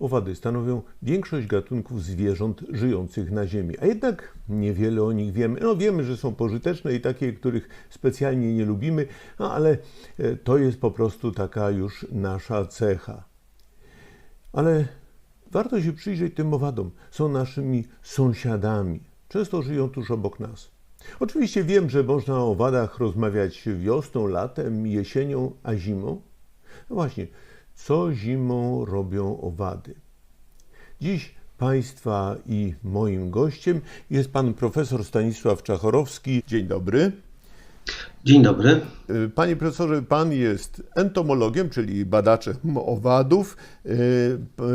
Owady stanowią większość gatunków zwierząt żyjących na Ziemi, a jednak niewiele o nich wiemy. No wiemy, że są pożyteczne i takie, których specjalnie nie lubimy, no ale e, to jest po prostu taka już nasza cecha. Ale warto się przyjrzeć tym owadom. Są naszymi sąsiadami. Często żyją tuż obok nas. Oczywiście wiem, że można o owadach rozmawiać wiosną, latem, jesienią, a zimą. No właśnie, co zimą robią owady? Dziś Państwa i moim gościem jest pan profesor Stanisław Czachorowski. Dzień dobry. Dzień dobry. Panie profesorze, pan jest entomologiem, czyli badaczem owadów.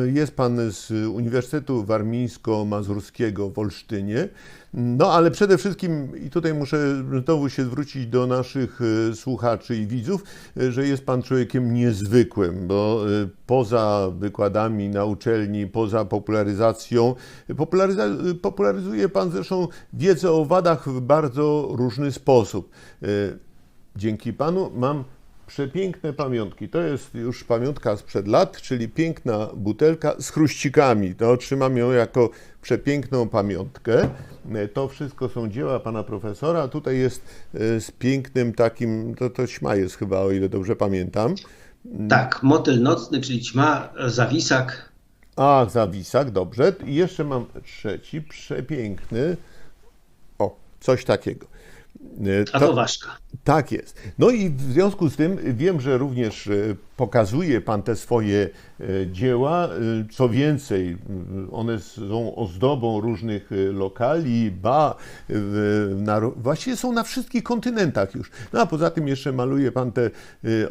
Jest pan z Uniwersytetu Warmińsko-Mazurskiego w Olsztynie. No ale przede wszystkim, i tutaj muszę znowu się zwrócić do naszych słuchaczy i widzów, że jest pan człowiekiem niezwykłym, bo poza wykładami na uczelni, poza popularyzacją, popularyza- popularyzuje pan zresztą wiedzę o owadach w bardzo różny sposób. Dzięki panu mam przepiękne pamiątki. To jest już pamiątka sprzed lat, czyli piękna butelka z chruścikami. To otrzymam ją jako przepiękną pamiątkę. To wszystko są dzieła pana profesora. Tutaj jest e, z pięknym takim, to, to ćma jest chyba, o ile dobrze pamiętam. Tak, motyl nocny, czyli ćma, zawisak. Ach, zawisak, dobrze. I jeszcze mam trzeci, przepiękny. O, coś takiego. E, A to ważka. Tak jest. No i w związku z tym wiem, że również e, pokazuje Pan te swoje e, dzieła. Co więcej, one są ozdobą różnych lokali, ba, na, właściwie są na wszystkich kontynentach już. No a poza tym jeszcze maluje Pan te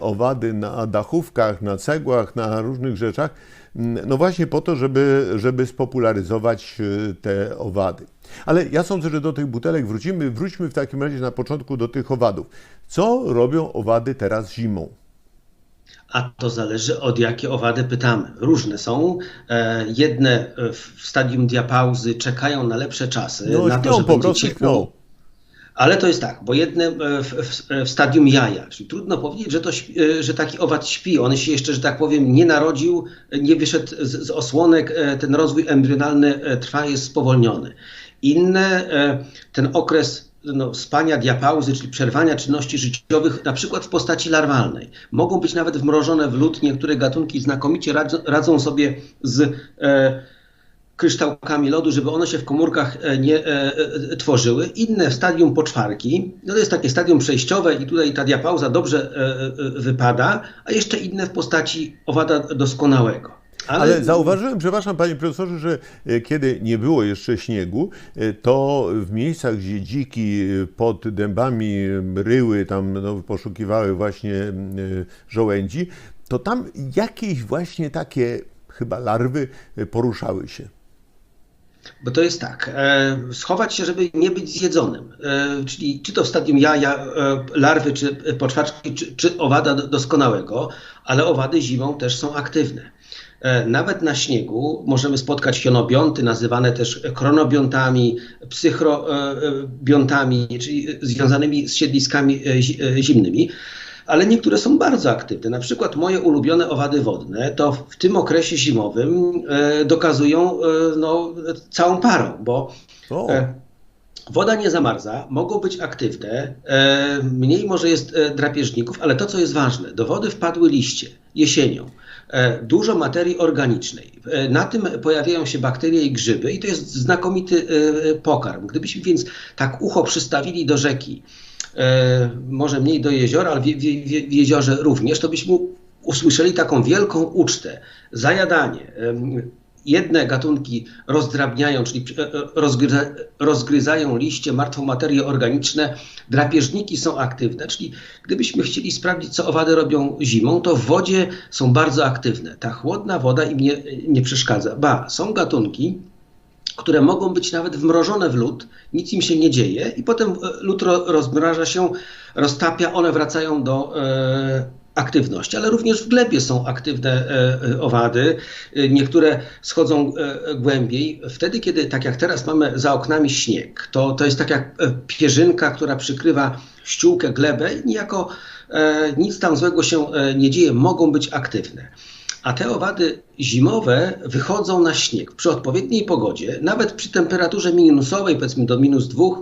owady na dachówkach, na cegłach, na różnych rzeczach. No właśnie po to, żeby, żeby spopularyzować te owady. Ale ja sądzę, że do tych butelek wrócimy. Wróćmy w takim razie na początku do tych owadów. Co robią owady teraz zimą? A to zależy od jakie owady pytamy. Różne są. E, jedne w stadium diapauzy czekają na lepsze czasy. No, na śpią, to, że po prostu ciepło. Ale to jest tak, bo jedne w, w, w stadium jaja, czyli trudno powiedzieć, że, to, e, że taki owad śpi. On się jeszcze, że tak powiem, nie narodził, nie wyszedł z, z osłonek, e, ten rozwój embrionalny e, trwa, jest spowolniony. Inne, e, ten okres no, spania, diapauzy, czyli przerwania czynności życiowych, na przykład w postaci larwalnej. Mogą być nawet wmrożone w lód. Niektóre gatunki znakomicie radzą, sobie z e, kryształkami lodu, żeby one się w komórkach e, nie e, e, tworzyły. Inne w stadium poczwarki, no to jest takie stadium przejściowe i tutaj ta diapauza dobrze e, e, wypada, a jeszcze inne w postaci owada doskonałego. Ale zauważyłem, przepraszam panie profesorze, że e, kiedy nie było jeszcze śniegu, e, to w miejscach, gdzie dziki e, pod dębami ryły, tam no, poszukiwały właśnie żołędzi, to tam jakieś właśnie takie chyba larwy poruszały się. Bo to jest tak, schować się, żeby nie być zjedzonym, czyli czy to w stadium jaja, larwy, czy poczwaczki, czy, czy owada do- doskonałego, ale owady zimą też są aktywne. E, Nawet na śniegu możemy spotkać jonobionty, nazywane też kronobiontami, psychrobiontami, czyli związanymi z siedliskami e, zi- e, zimnymi. Ale niektóre są bardzo aktywne. Na przykład moje ulubione owady wodne to w tym okresie zimowym e, dokazują e, no, całą parą, bo e, woda nie zamarza, mogą być aktywne, e, mniej może jest e, drapieżników, ale to co jest ważne, do wody wpadły liście jesienią. E, Dużo materii organicznej. E, Na tym pojawiają się bakterie i grzyby, i to jest znakomity e, pokarm. Gdybyśmy więc tak ucho przystawili do rzeki, może mniej do jeziora, ale w, w, w jeziorze również, to byśmy usłyszeli taką wielką ucztę, zajadanie. Jedne gatunki rozdrabniają, czyli e, e, rozgryza, rozgryzają liście, martwą materię organiczne. Drapieżniki są aktywne, czyli gdybyśmy chcieli sprawdzić, co owady robią zimą, to w wodzie są bardzo aktywne. Ta chłodna woda im nie, nie przeszkadza. Ba, są gatunki, które mogą być nawet wmrożone w lód, nic im się nie dzieje i potem e, lód ro, rozmraża się, roztapia, one wracają do e, aktywności, ale również w glebie są aktywne e, e, owady. E, Niektóre schodzą głębiej. Wtedy, kiedy tak jak teraz mamy za oknami śnieg, to, to jest tak jak pierzynka, która przykrywa ściółkę, glebę i niejako nic tam złego się nie dzieje, mogą być aktywne. a te owady zimowe wychodzą na śnieg przy odpowiedniej pogodzie, nawet przy temperaturze minusowej, powiedzmy do minus dwóch,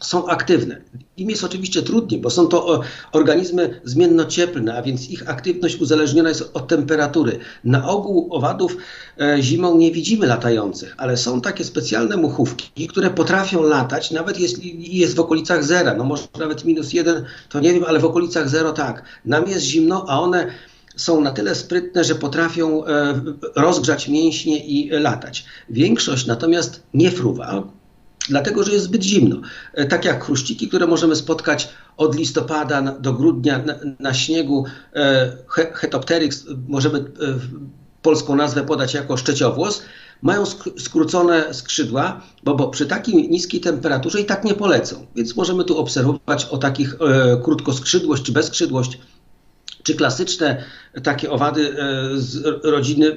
są aktywne. Im jest oczywiście trudniej, bo są to organizmy zmiennocieplne, a więc ich aktywność uzależniona jest od temperatury. Na ogół owadów e, zimą nie widzimy latających, ale są takie specjalne muchówki, które potrafią latać, nawet jeśli jest w okolicach zera, no może nawet minus jeden, to nie wiem, ale w okolicach zero tak. Nam jest zimno, a one są na tyle sprytne, że potrafią e, rozgrzać mięśnie i latać. Większość natomiast nie fruwa, dlatego że jest zbyt zimno. E, tak jak chruściki, które możemy spotkać od listopada do grudnia na, na śniegu, e, Hetopteryx, możemy polską nazwę podać jako szczeciowłos, mają skrócone skrzydła, bo, bo przy takiej niskiej temperaturze i tak nie polecą. Więc możemy tu obserwować o takich e, krótkoskrzydłość czy bezskrzydłość czy klasyczne takie owady e, z rodziny, e,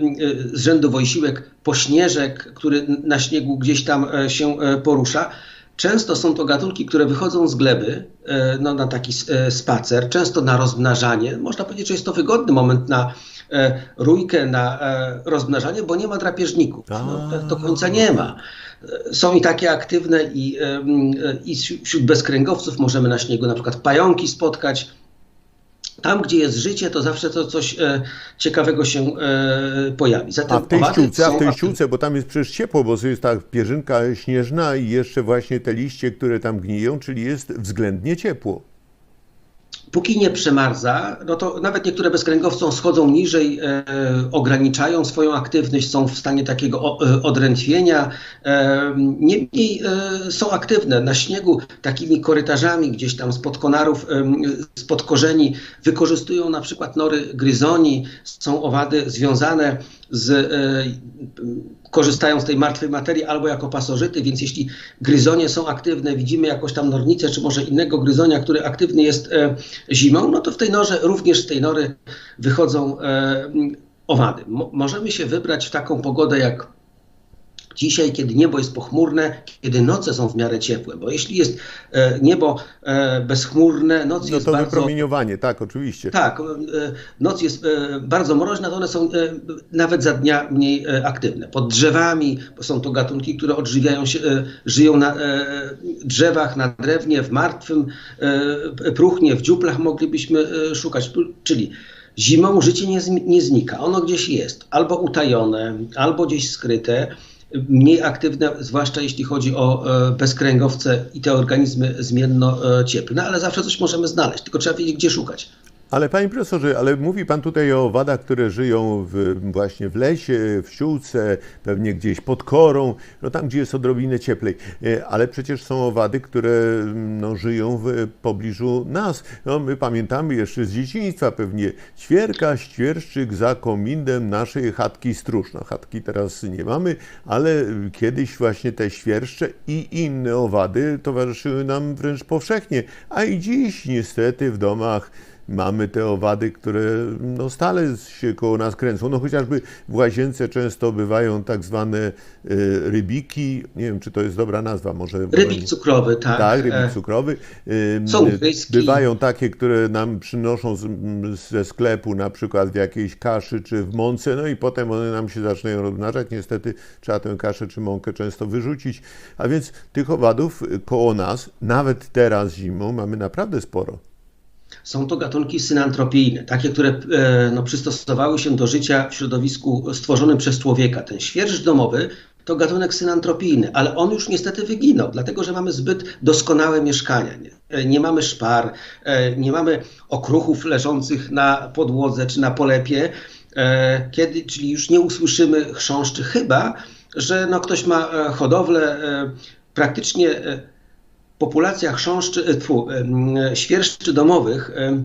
z rzędu wojsiłek, pośnieżek, który na śniegu gdzieś tam e, się porusza. Często są to gatunki, które wychodzą z gleby no, na taki spacer, często na rozmnażanie. Można powiedzieć, że jest to wygodny moment na rójkę, na rozmnażanie, bo nie ma drapieżników. No, do końca nie ma. Są i takie aktywne i, i wśród bezkręgowców możemy na śniegu na przykład pająki spotkać, tam, gdzie jest życie, to zawsze to coś e, ciekawego się e, pojawi. Zatem a w tej ściółce, a w tej ściółce, bo tam jest przecież ciepło, bo jest tak pierzynka śnieżna i jeszcze właśnie te liście, które tam gniją, czyli jest względnie ciepło póki nie przemarza, no to nawet niektóre bezkręgowce schodzą niżej, e, ograniczają swoją aktywność, są w stanie takiego o, e, odrętwienia. E, niemniej e, są aktywne na śniegu takimi korytarzami gdzieś tam spod konarów, e, spod korzeni. Wykorzystują na przykład nory gryzoni, są owady związane z e, korzystają z tej martwej materii albo jako pasożyty, więc jeśli gryzonie są aktywne, widzimy jakąś tam nornicę, czy może innego gryzonia, który aktywny jest e, zimą, no to w tej norze, również z tej nory wychodzą e, owady. Mo możemy się wybrać w taką pogodę jak Dzisiaj, kiedy niebo jest pochmurne, kiedy noce są w miarę ciepłe, bo jeśli jest e, niebo e, bezchmurne, noc no jest to bardzo... wypromieniowanie, tak, oczywiście. Tak, e, noc jest bardzo mroźna, to one są nawet za dnia mniej aktywne. Pod drzewami, bo są to gatunki, które odżywiają się, żyją na drzewach, na drewnie, w martwym próchnie, w dziuplach moglibyśmy szukać, czyli Zimą życie nie, nie znika, ono gdzieś jest, albo utajone, albo gdzieś skryte mniej aktywne, zwłaszcza jeśli chodzi o e, bezkręgowce i te organizmy zmienno-cieplne, ale zawsze coś możemy znaleźć, tylko trzeba wiedzieć, gdzie szukać. Ale panie profesorze, ale mówi pan tutaj o owadach, które żyją w, właśnie w lesie, w ściółce, pewnie gdzieś pod korą, no tam, gdzie jest odrobinę cieplej. E, ale przecież są owady, które no, żyją w pobliżu nas. No, my pamiętamy jeszcze z dzieciństwa pewnie ćwierka, świerszczyk za komindem naszej chatki stróż. No, chatki teraz nie mamy, ale kiedyś właśnie te świerszcze i inne owady towarzyszyły nam wręcz powszechnie. A i dziś niestety w domach mamy te owady, które no, stale się koło nas kręcą. No chociażby w łazience często bywają tak zwane y, rybiki, nie wiem, czy to jest dobra nazwa, może... Rybik cukrowy, tak. Tak, rybik cukrowy. Y, Są gryzki. Bywają takie, które nam przynoszą z, ze sklepu, na przykład w jakiejś kaszy czy w mące, no i potem one nam się zaczynają rozmnażać. Niestety trzeba tę kaszę czy mąkę często wyrzucić. A więc tych owadów koło nas, nawet teraz zimą, mamy naprawdę sporo. Są to gatunki synantropijne, takie, które e, no, przystosowały się do życia w środowisku stworzonym przez człowieka. Ten świerszcz domowy to gatunek synantropijny, ale on już niestety wyginął, dlatego że mamy zbyt doskonałe mieszkania. Nie, e, nie mamy szpar, e, nie mamy okruchów leżących na podłodze czy na polepie, kiedy, czyli już nie usłyszymy chrząszczy, chyba że no, ktoś ma hodowlę praktycznie populacja chrząszczy, e, tfu, e, świerszczy domowych e,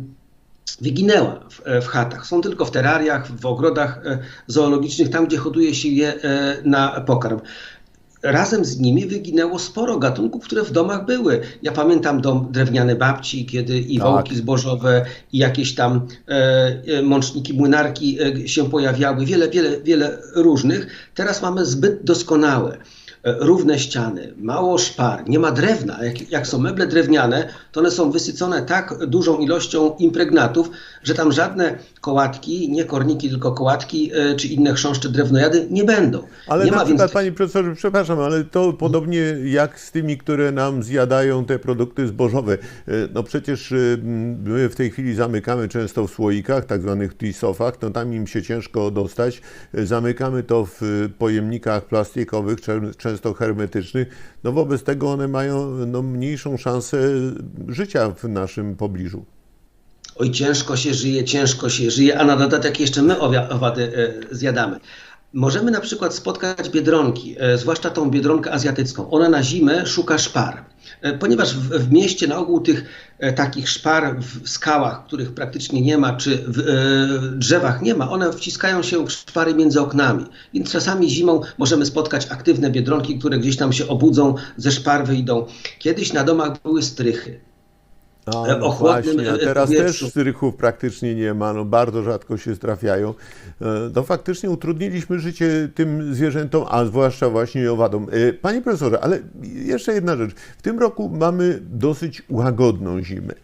wyginęła w, w, chatach. Są tylko w terariach, w ogrodach zoologicznych, tam gdzie hoduje się je na pokarm. Razem z nimi wyginęło sporo gatunków, które w domach były. Ja pamiętam dom drewniany babci, kiedy i tak. wołki zbożowe, i jakieś tam e, mączniki, młynarki e, się pojawiały, wiele, wiele, wiele różnych. Teraz mamy zbyt doskonałe. Równe ściany, mało szpar, nie ma drewna. Jak, jak, są meble drewniane, to one są wysycone tak dużą ilością impregnatów, że tam żadne kołatki, nie korniki, tylko kołatki czy inne chrząszcze drewnojady nie będą. Ale nie na ma przykład, więc... panie profesorze, przepraszam, ale to podobnie jak z tymi, które nam zjadają te produkty zbożowe. No przecież my w tej chwili zamykamy często w słoikach, tak zwanych tisofach, no tam im się ciężko dostać. Zamykamy to w pojemnikach plastikowych, często hermetycznych. No wobec tego one mają no, mniejszą szansę życia w naszym pobliżu. Oj, ciężko się żyje, ciężko się żyje, a na dodatek jeszcze my owady zjadamy. Możemy na przykład spotkać biedronki, e, zwłaszcza tą biedronkę azjatycką. Ona na zimę szuka szpar, e, ponieważ w, w mieście na ogół tych e, takich szpar w skałach, których praktycznie nie ma, czy w e, drzewach nie ma, one wciskają się w szpary między oknami. Więc czasami zimą możemy spotkać aktywne biedronki, które gdzieś tam się obudzą, ze szpar wyjdą. Kiedyś na domach były strychy. No ochłodnym, właśnie, a e, teraz powietrzu. też strychów praktycznie nie ma, no bardzo rzadko się trafiają. E, No faktycznie utrudniliśmy życie tym zwierzętom, a zwłaszcza właśnie owadom. E, Panie profesorze, ale jeszcze jedna rzecz. W tym roku mamy dosyć łagodną zimę.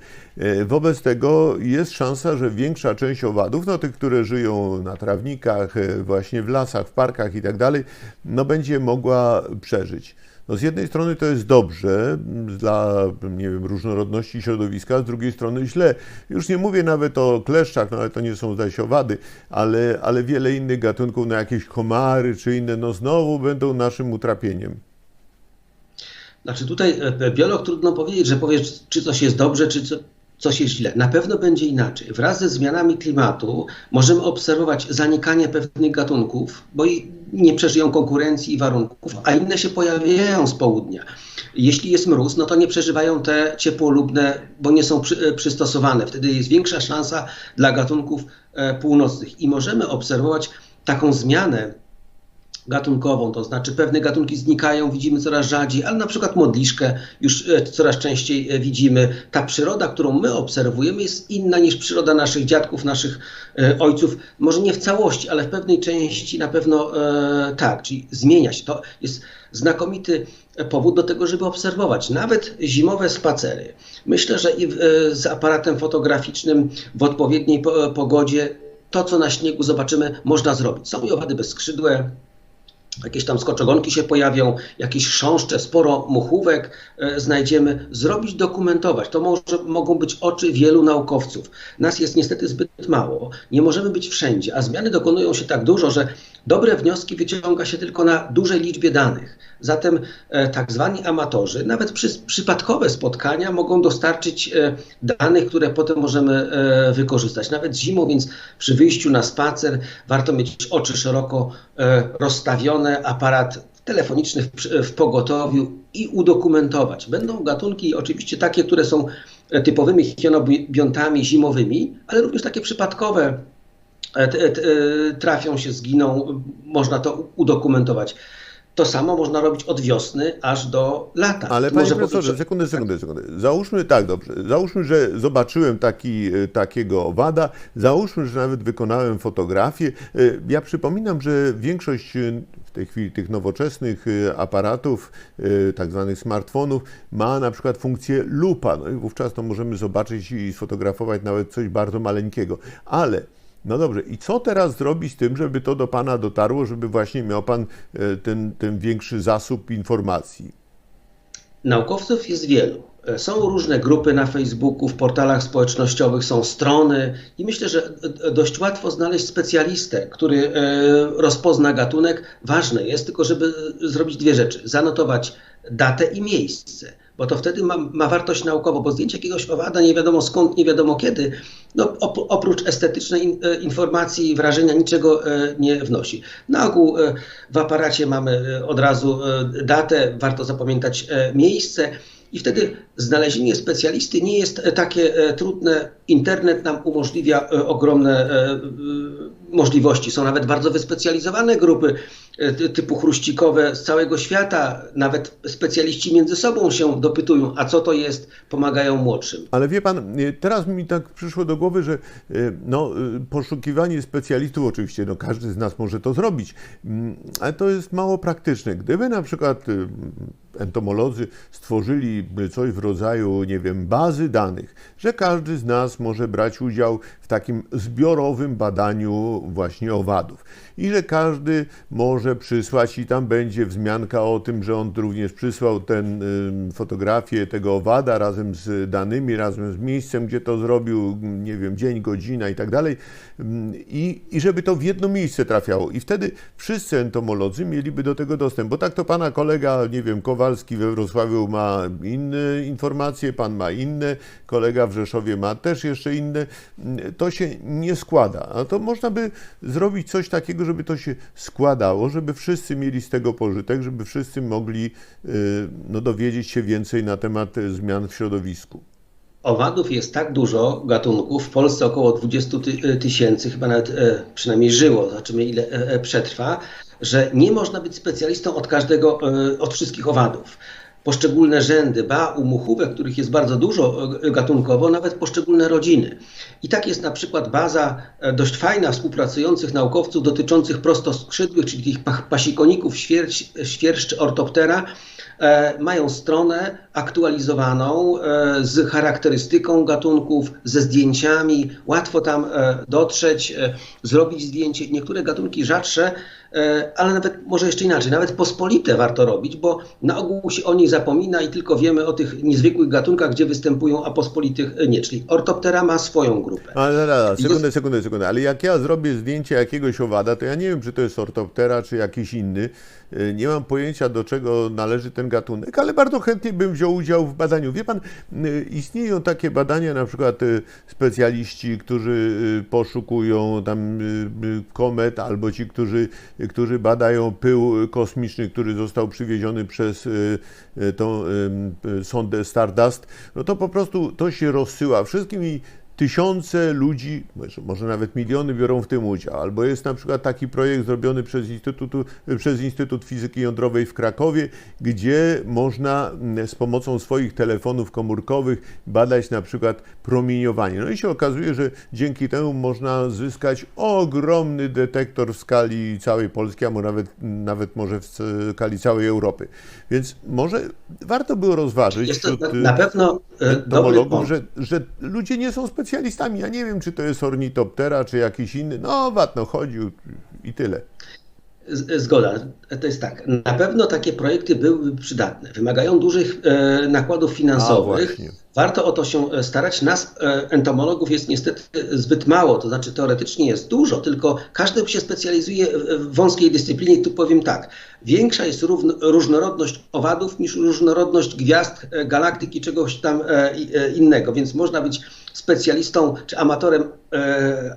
Wobec tego jest szansa, że większa część owadów, no tych, które żyją na trawnikach, właśnie w lasach, w parkach i tak dalej, no będzie mogła przeżyć. No z jednej strony to jest dobrze dla, nie wiem, różnorodności środowiska, z drugiej strony źle. Już nie mówię nawet o kleszczach, no ale to nie są zdaje się owady, ale, ale wiele innych gatunków, no jakieś komary czy inne, no znowu będą naszym utrapieniem. Znaczy tutaj e, biolog trudno powiedzieć, że powiesz, czy coś jest dobrze, czy co, coś jest źle. Na pewno będzie inaczej. Wraz ze zmianami klimatu możemy obserwować zanikanie pewnych gatunków, bo nie przeżyją konkurencji i warunków, a inne się pojawiają z południa. Jeśli jest mróz, no to nie przeżywają te ciepłolubne, bo nie są przy, e, przystosowane. Wtedy jest większa szansa dla gatunków e, północnych i możemy obserwować taką zmianę gatunkową, to znaczy pewne gatunki znikają, widzimy coraz rzadziej, ale na przykład modliszkę już e, coraz częściej e, widzimy. Ta przyroda, którą my obserwujemy, jest inna niż przyroda naszych dziadków, naszych e, ojców. Może nie w całości, ale w pewnej części na pewno e, tak, czyli zmienia się. To jest znakomity powód do tego, żeby obserwować. Nawet zimowe spacery. Myślę, że i z aparatem fotograficznym w odpowiedniej po, pogodzie to, co na śniegu zobaczymy, można zrobić. Są i owady bezskrzydłe, jakieś tam skoczogonki się pojawią, jakieś chrząszcze, sporo muchówek e, znajdziemy, zrobić, dokumentować. To może, mogą być oczy wielu naukowców. Nas jest niestety zbyt mało, nie możemy być wszędzie, a zmiany dokonują się tak dużo, że dobre wnioski wyciąga się tylko na dużej liczbie danych. Zatem e, tak zwani amatorzy, nawet przy, przypadkowe spotkania mogą dostarczyć e, danych, które potem możemy e, wykorzystać. Nawet zimą, więc przy wyjściu na spacer warto mieć oczy szeroko e, rozstawione, aparat telefoniczny w, w pogotowiu i udokumentować. Będą gatunki oczywiście takie, które są e, typowymi chionobiontami zimowymi, ale również takie przypadkowe trafią się, zginą, można to udokumentować. To samo można robić od wiosny aż do lata. Ale panie może profesorze, powiedzieć, sekundę, sekundę, sekundę. Załóżmy tak, dobrze. Załóżmy, że zobaczyłem taki, e, takiego owada. Załóżmy, że nawet wykonałem fotografię. E, Ja przypominam, że większość e, w tej chwili tych nowoczesnych e, aparatów, e, tak zwanych smartfonów, ma na przykład funkcję lupa. No i wówczas to możemy zobaczyć i sfotografować nawet coś bardzo maleńkiego. Ale no dobrze, i co teraz zrobić z tym, żeby to do Pana dotarło, żeby właśnie miał Pan e, ten, ten większy zasób informacji? Naukowców jest wielu. E, Są różne grupy na Facebooku, w portalach społecznościowych, są strony i myślę, że dość łatwo znaleźć specjalistę, który e, rozpozna gatunek. Ważne jest tylko, żeby zrobić dwie rzeczy: zanotować datę i miejsce, bo to wtedy ma, ma wartość naukową, bo zdjęcie jakiegoś owada nie wiadomo skąd, nie wiadomo kiedy, no, op, oprócz estetycznej in, e, informacji i wrażenia niczego e, nie wnosi. Na ogół e, w aparacie mamy e, od razu e, datę, warto zapamiętać e, miejsce I wtedy znalezienie specjalisty nie jest takie trudne. Internet nam umożliwia ogromne możliwości. Są nawet bardzo wyspecjalizowane grupy typu chruścikowe z całego świata. Nawet specjaliści między sobą się dopytują, a co to jest, pomagają młodszym. Ale wie pan, teraz mi tak przyszło do głowy, że no, poszukiwanie specjalistów, oczywiście, no, każdy z nas może to zrobić, mm, ale to jest mało praktyczne. Gdyby na przykład entomolodzy stworzyli coś w rodzaju, nie wiem, bazy danych, że każdy z nas może brać udział w takim zbiorowym badaniu właśnie owadów i że każdy może przysłać i tam będzie wzmianka o tym, że on również przysłał ten y, fotografię tego owada razem z danymi, razem z miejscem, gdzie to zrobił, nie wiem, dzień, godzina i tak dalej. I, i żeby to w jedno miejsce trafiało. I wtedy wszyscy entomolodzy mieliby do tego dostęp, bo tak to pana kolega, nie wiem, Kowalski we Wrocławiu ma inne informacje, pan ma inne, kolega w Rzeszowie ma też jeszcze inne, to się nie składa, a to można by zrobić coś takiego, żeby to się składało, żeby wszyscy mieli z tego pożytek, żeby wszyscy mogli y, no, dowiedzieć się więcej na temat zmian w środowisku. Owadów jest tak dużo gatunków, w Polsce około 20 tysięcy, chyba nawet e, przynajmniej żyło, zobaczymy ile e, e, przetrwa, że nie można być specjalistą od każdego, od wszystkich owadów poszczególne rzędy, ba, u muchówek, których jest bardzo dużo e, gatunkowo, nawet poszczególne rodziny. I tak jest na przykład baza e, dość fajna współpracujących naukowców dotyczących prostoskrzydłych, czyli tych pasikoników świerszcz, świerszcz ortoptera, e, mają stronę aktualizowaną z charakterystyką gatunków, ze zdjęciami. Łatwo tam dotrzeć, zrobić zdjęcie. Niektóre gatunki rzadsze E, ale nawet może jeszcze inaczej, nawet pospolite warto robić, bo na ogół się o nich zapomina i tylko wiemy o tych niezwykłych gatunkach, gdzie występują, a pospolitych nie. Czyli ortoptera ma swoją grupę. Ale no, sekundę, sekundę, sekundę. Ale jak ja zrobię zdjęcie jakiegoś owada, to ja nie wiem, czy to jest ortoptera, czy jakiś inny. E, nie mam pojęcia, do czego należy ten gatunek, ale bardzo chętnie bym wziął udział w badaniu. Wie pan, e, istnieją takie badania, na przykład specjaliści, którzy poszukują tam komet, albo ci, którzy którzy badają pył kosmiczny, który został przywieziony przez y, y, tą sondę Stardust, no to po prostu to się rozsyła. Wszystkim i tysiące ludzi, może nawet miliony biorą w tym udział. Albo jest na przykład taki projekt zrobiony przez, Instytutu, przez Instytut Fizyki Jądrowej w Krakowie, gdzie można mm, z pomocą swoich telefonów komórkowych badać na przykład promieniowanie. No i się okazuje, że dzięki temu można zyskać ogromny detektor w skali całej Polski, a może nawet, nawet może w skali całej Europy. Więc może warto było rozważyć jest to wśród na pewno entomologów, że, że ludzie nie są specjalni specjalistami. Ja nie wiem, czy to jest ornitoptera, czy jakiś inny. No, watno chodził i tyle. Zgoda. To jest tak. Na pewno takie projekty byłyby przydatne. Wymagają dużych e, nakładów finansowych. Warto o to się e, starać. Nas, e, entomologów, jest niestety zbyt mało. To znaczy, teoretycznie jest dużo, tylko każdy się specjalizuje w wąskiej dyscyplinie. Tu powiem tak. Większa jest różnorodność owadów niż różnorodność gwiazd, e, galaktyki, czegoś tam innego. Więc można być specjalistą czy amatorem,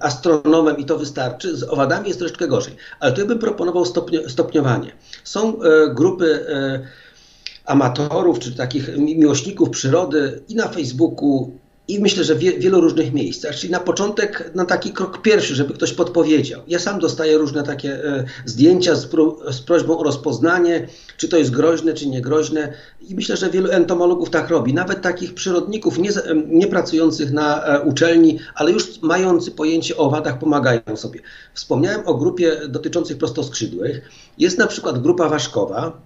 astronomem i to wystarczy. Z owadami jest troszeczkę gorzej. Ale tu bym proponował stopnio, stopniowanie. Są grupy amatorów czy takich miłośników przyrody i na Facebooku, i myślę, że w wielu różnych miejscach. Czyli na początek, na taki krok pierwszy, żeby ktoś podpowiedział. Ja sam dostaję różne takie e, zdjęcia z, z, prośbą o rozpoznanie, czy to jest groźne, czy niegroźne. I myślę, że wielu entomologów tak robi. Nawet takich przyrodników, nie, nie pracujących na e, uczelni, ale już mający pojęcie o owadach, pomagają sobie. Wspomniałem o grupie dotyczących prostoskrzydłych. Jest na przykład grupa ważkowa,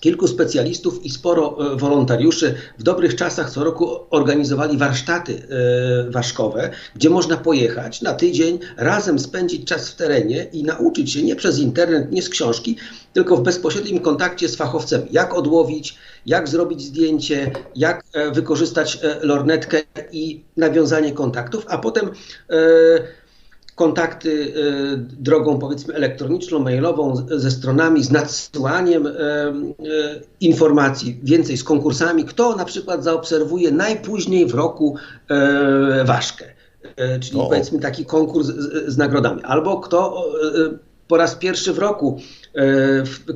kilku specjalistów i sporo e, wolontariuszy w dobrych czasach co roku organizowali warsztaty e, ważkowe, gdzie można pojechać na tydzień, razem spędzić czas w terenie i nauczyć się nie przez internet, nie z książki, tylko w bezpośrednim kontakcie z fachowcem, jak odłowić, jak zrobić zdjęcie, jak e, wykorzystać lornetkę i nawiązanie kontaktów, a potem kontakty y, drogą powiedzmy elektroniczną, mailową ze stronami, z nadsyłaniem y, y, informacji, więcej z konkursami, kto na przykład zaobserwuje najpóźniej w roku ważkę. Czyli o. powiedzmy taki konkurs z, z nagrodami. Albo kto po raz pierwszy w roku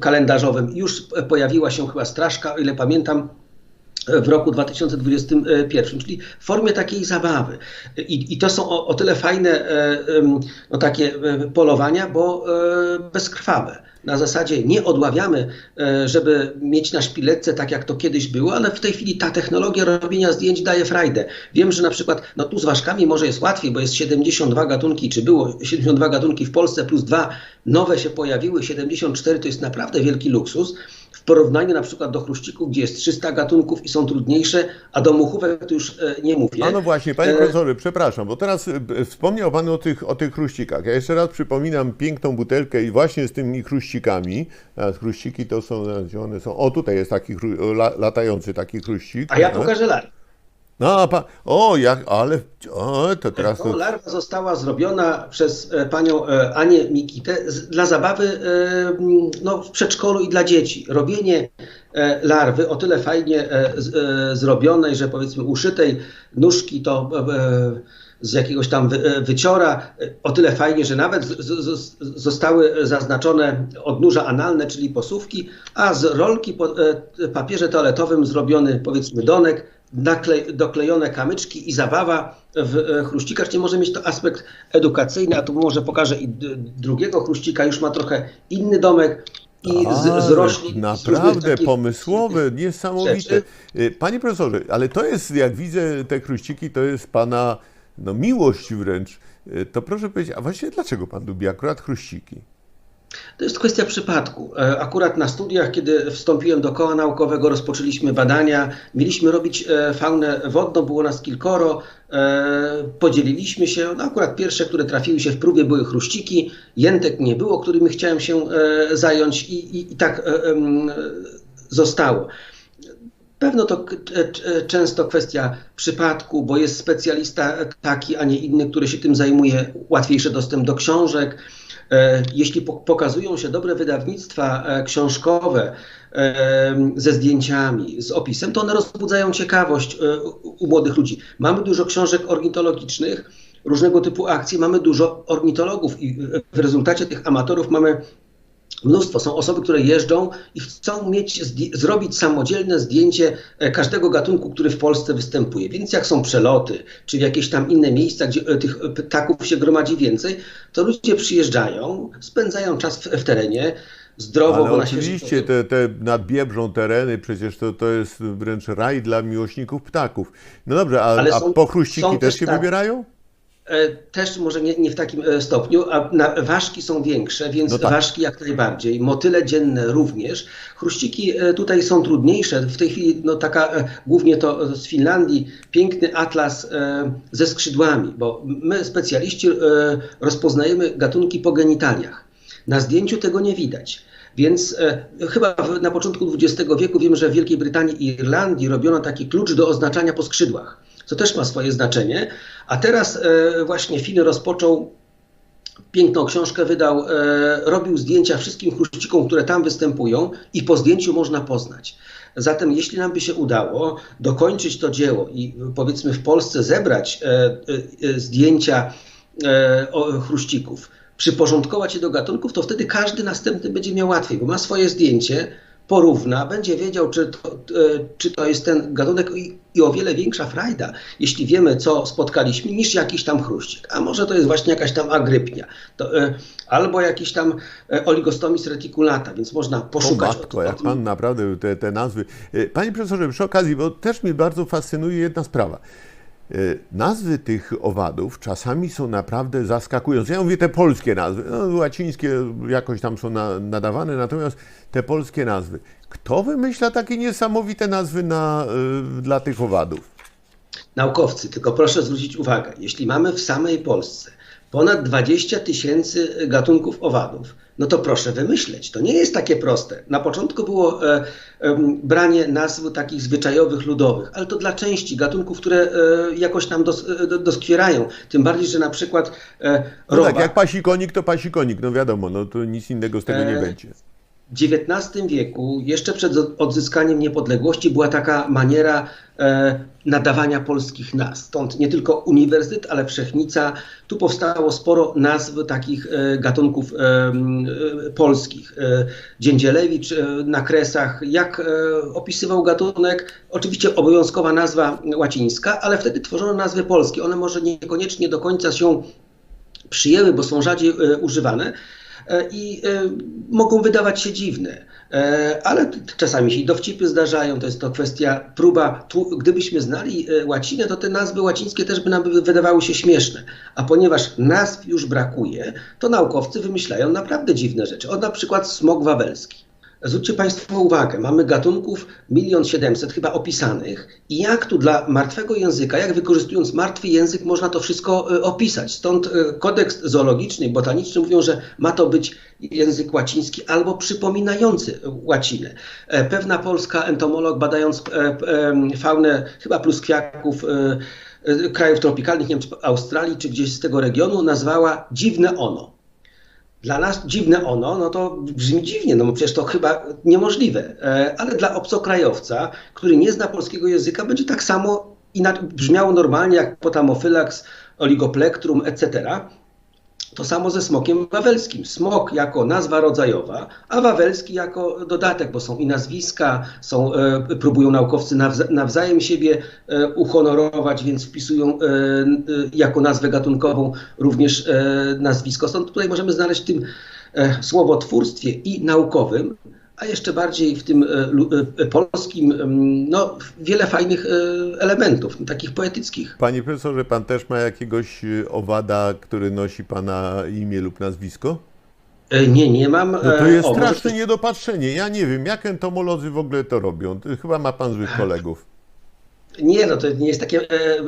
kalendarzowym już pojawiła się chyba strażka, o ile pamiętam, w roku 2021, czyli w formie takiej zabawy. I, i to są o, o tyle fajne e, no, takie e, polowania, bo e, bezkrwawe. Na zasadzie nie odławiamy, żeby mieć na szpiletce tak jak to kiedyś było, ale w tej chwili ta technologia robienia zdjęć daje frajdę. Wiem, że na przykład no tu z ważkami może jest łatwiej, bo jest 72 gatunki, czy było 72 gatunki w Polsce plus dwa nowe się pojawiły, 74 to jest naprawdę wielki luksus porównaniu na przykład do chruścików, gdzie jest 300 gatunków i są trudniejsze, a do muchówek to już e, nie mówię. A no właśnie, panie e, profesorze, przepraszam, bo teraz e, wspomniał pan o tych, o tych chruścikach. Ja jeszcze raz przypominam piękną butelkę i właśnie z tymi chruścikami. Chruściki to są, one są, o tutaj jest taki latający taki chruścik. A ja pokażę larw. No, a pa, o, jak, ale, o, to teraz... To larwa została zrobiona przez e, panią e, Anię Mikitę dla zabawy e, no, w przedszkolu i dla dzieci. Robienie larwy o tyle fajnie zrobionej, że powiedzmy uszytej nóżki to z jakiegoś tam wyciora, o tyle fajnie, że nawet zostały zaznaczone odnóża analne, czyli posówki, a z rolki po papierze toaletowym zrobiony powiedzmy donek, doklejone kamyczki i zabawa w e, chruścikach, czyli może mieć to aspekt edukacyjny, a tu może pokażę i drugiego chruścika, już ma trochę inny domek, i z, z roślin. Naprawdę z pomysłowe, niesamowite. Rzeczy. E, panie profesorze, ale to jest, jak widzę te chruściki, to jest pana no, miłość wręcz. E, to proszę powiedzieć, a właśnie dlaczego pan lubi akurat chruściki? To jest kwestia przypadku. E, akurat na studiach, kiedy wstąpiłem do koła naukowego, rozpoczęliśmy badania. Mieliśmy robić e, faunę wodną, było nas kilkoro. E, podzieliliśmy się. No akurat pierwsze, które trafiły się w próbie, były chruściki. Jętek nie było, którymi chciałem się zająć, i, i, i tak zostało. Pewno to często kwestia przypadku, bo jest specjalista taki, a nie inny, który się tym zajmuje, łatwiejszy dostęp do książek. E, jeśli pokazują się dobre wydawnictwa e, książkowe e, ze zdjęciami, z opisem, to one rozbudzają ciekawość u młodych ludzi. Mamy dużo książek ornitologicznych, różnego typu akcji, mamy dużo ornitologów i w rezultacie tych amatorów mamy mnóstwo. Są osoby, które jeżdżą i chcą mieć, zrobić samodzielne zdjęcie e, każdego gatunku, który w Polsce występuje. Więc jak są przeloty, czy jakieś tam inne miejsca, gdzie e, tych ptaków się gromadzi więcej, to ludzie przyjeżdżają, spędzają czas w, w terenie, zdrowo. Ale oczywiście te, te nad Biebrzą tereny, przecież to, to jest wręcz raj dla miłośników ptaków. No dobrze, a, są, a pochruściki też się tak, wybierają? E, też może nie, nie, w takim e, stopniu, a na, ważki są większe, więc no tak. ważki jak najbardziej, motyle dzienne również. Chruściki e, tutaj są trudniejsze. W tej chwili no taka, głównie to z Finlandii, piękny atlas ze skrzydłami, bo my specjaliści rozpoznajemy gatunki po genitaliach. Na zdjęciu tego nie widać. Więc e, chyba w, na początku XX wieku wiemy, że w Wielkiej Brytanii i Irlandii robiono taki klucz do oznaczania po skrzydłach co też ma swoje znaczenie. A teraz e, właśnie Finy rozpoczął piękną książkę wydał, e, robił zdjęcia wszystkim chruścikom, które tam występują i po zdjęciu można poznać. Zatem jeśli nam by się udało dokończyć to dzieło i powiedzmy w Polsce zebrać e, zdjęcia chruścików, przyporządkować je do gatunków, to wtedy każdy następny będzie miał łatwiej, bo ma swoje zdjęcie, porówna, będzie wiedział, czy to, e, czy to jest ten gatunek i, i, o wiele większa frajda, jeśli wiemy, co spotkaliśmy, niż jakiś tam chruścik. A może to jest właśnie jakaś tam agrypnia, to, e, albo jakiś tam e, oligostomis reticulata, więc można poszukać. O matko, jak pan naprawdę te, te nazwy. Panie profesorze, przy okazji, bo też mnie bardzo fascynuje jedna sprawa. E, nazwy tych owadów czasami są naprawdę zaskakujące. Ja mówię te polskie nazwy, no, łacińskie jakoś tam są na, nadawane, natomiast te polskie nazwy. Kto wymyśla takie niesamowite nazwy na, y, dla tych owadów? Naukowcy, tylko proszę zwrócić uwagę, jeśli mamy w samej Polsce ponad 20 tysięcy gatunków owadów, no to proszę wymyśleć. To nie jest takie proste. Na początku było e, e, branie nazw takich zwyczajowych, ludowych, ale to dla części gatunków, które e, jakoś tam dos, e, doskwierają. Tym bardziej, że na przykład e, no tak, jak pasikonik, to pasikonik, no wiadomo, no to nic innego z tego nie e, będzie. XIX wieku, jeszcze przed odzyskaniem niepodległości, była taka maniera e, nadawania polskich nazw. Stąd nie tylko uniwersytet, ale wszechnica. Tu powstało sporo nazw takich e, gatunków e, e, polskich. E, Dziędzielewicz e, na kresach, jak opisywał gatunek, oczywiście obowiązkowa nazwa łacińska, ale wtedy tworzono nazwy polskie. One może niekoniecznie do końca się przyjęły, bo są rzadziej używane i e, mogą wydawać się dziwne, E, ale czasami się i dowcipy zdarzają, to jest to kwestia, próba, gdybyśmy znali e, łacinę, to te nazwy łacińskie też by nam wydawały się śmieszne, a ponieważ nazw już brakuje, to naukowcy wymyślają naprawdę dziwne rzeczy, od na przykład smog wawelski. Zwróćcie Państwo uwagę, mamy gatunków 1 700 chyba opisanych i jak tu dla martwego języka, jak wykorzystując martwy język można to wszystko e, opisać. Stąd e, kodeks zoologiczny i botaniczny mówią, że ma to być język łaciński albo przypominający łacinę. E, Pewna polska entomolog badając faunę chyba pluskwiaków krajów tropikalnych, nie wiem czy Australii czy gdzieś z tego regionu, nazwała dziwne ono dla nas dziwne ono, no to brzmi dziwnie, no przecież to chyba niemożliwe. E, Ale dla obcokrajowca, który nie zna polskiego języka, będzie tak samo brzmiało normalnie jak potamofylax, oligoplektrum, etc. To samo ze smokiem wawelskim. Smok jako nazwa rodzajowa, a wawelski jako dodatek, bo są i nazwiska, są, e, próbują naukowcy nawza nawzajem siebie e, uhonorować, więc wpisują e, jako nazwę gatunkową również nazwisko. Stąd tutaj możemy znaleźć w tym słowotwórstwie i naukowym, a jeszcze bardziej w tym e, lu- e, polskim, no, wiele fajnych e, elementów, takich poetyckich. Panie profesorze, pan też ma jakiegoś owada, który nosi pana imię lub nazwisko? E, Nie, nie mam. No to e, jest o, może straszne ktoś- niedopatrzenie. Ja nie wiem, jak entomolodzy w ogóle to robią. Chyba ma pan złych kolegów. Nie, no to nie jest takie e, e,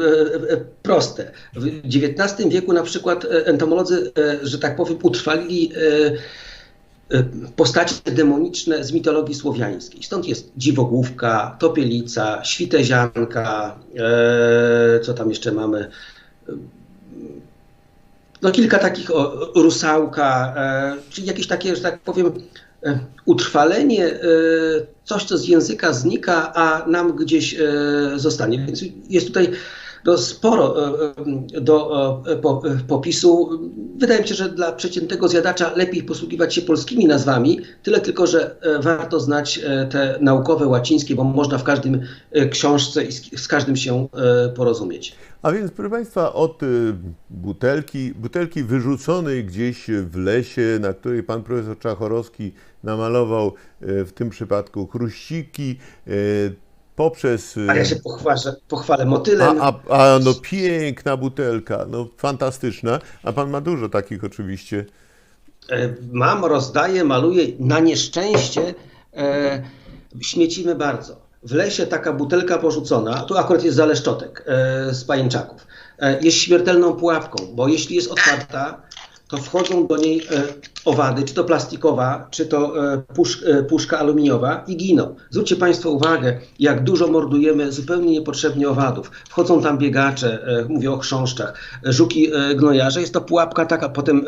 e, proste. W XIX wieku na przykład e, entomolodzy, e, że tak powiem, utrwalili e, e, postacie demoniczne z mitologii słowiańskiej. Stąd jest dziwogłówka, topielica, świtezianka, e, co tam jeszcze mamy? No kilka takich, o, rusałka, e, czyli jakieś takie, że tak powiem, e, utrwalenie, e, coś, co z języka znika, a nam gdzieś e, zostanie. Więc jest tutaj no, sporo e, e, do e, po, popisu. Wydaje mi się, że dla przeciętnego zjadacza lepiej posługiwać się polskimi nazwami, tyle tylko, że warto znać te naukowe łacińskie, bo można w każdym książce i z, każdym się porozumieć. A więc, proszę Państwa, od butelki, butelki wyrzuconej gdzieś w lesie, na której pan profesor Czachorowski namalował w tym przypadku chruściki, poprzez... y, A ja się pochwalę, pochwalę motylem. A, a, a no piękna butelka, no fantastyczna. A pan ma dużo takich oczywiście. E, Mam, rozdaję, maluję. Na nieszczęście e, śmiecimy bardzo. W lesie taka butelka porzucona, tu akurat jest zaleszczotek e, z pajęczaków, e, jest śmiertelną pułapką, bo jeśli jest otwarta, to wchodzą do niej e, owady, czy to plastikowa, czy to e, e, puszka aluminiowa i giną. Zwróćcie Państwo uwagę, jak dużo mordujemy zupełnie niepotrzebnie owadów. Wchodzą tam biegacze, mówię o chrząszczach, żuki gnojarze. Jest to pułapka taka, potem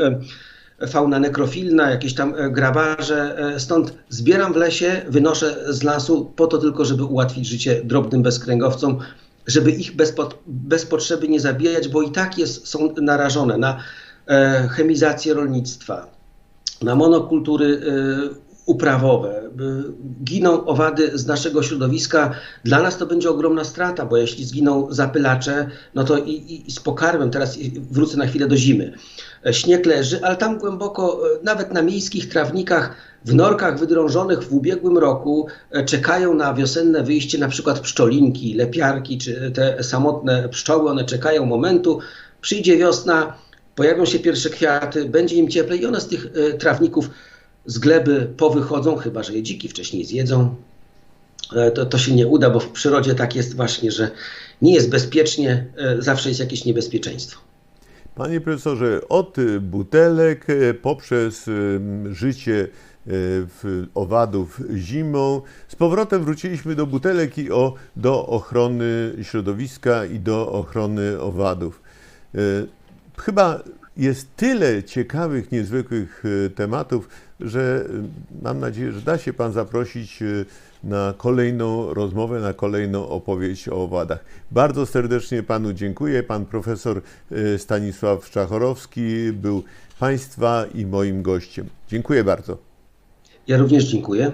fauna nekrofilna, jakieś tam grabarze. Stąd zbieram w lesie, wynoszę z lasu po to tylko, żeby ułatwić życie drobnym bezkręgowcom, żeby ich bez, bez potrzeby nie zabijać, bo i tak jest, są narażone na chemizację rolnictwa, na monokultury e, uprawowe. E, Giną owady z naszego środowiska. Dla nas to będzie ogromna strata, bo jeśli zginą zapylacze, no to i, i, z pokarmem, teraz wrócę na chwilę do zimy. E, Śnieg leży, ale tam głęboko, e, nawet na miejskich trawnikach, w norkach wydrążonych w ubiegłym roku e, czekają na wiosenne wyjście na przykład pszczolinki, lepiarki czy te samotne pszczoły. One czekają momentu, przyjdzie wiosna, pojawią się pierwsze kwiaty, będzie im cieplej i one z tych e, trawników z gleby powychodzą, chyba że je dziki wcześniej zjedzą. E, To, to się nie uda, bo w przyrodzie tak jest właśnie, że nie jest bezpiecznie, e, zawsze jest jakieś niebezpieczeństwo. Panie profesorze, od butelek poprzez życie owadów zimą, z powrotem wróciliśmy do butelek i o, do ochrony środowiska i do ochrony owadów. Chyba jest tyle ciekawych, niezwykłych e, tematów, że e, mam nadzieję, że da się Pan zaprosić e, na kolejną rozmowę, na kolejną opowieść o owadach. Bardzo serdecznie Panu dziękuję. Pan profesor Stanisław Czachorowski był Państwa i moim gościem. Dziękuję bardzo. Ja również dziękuję.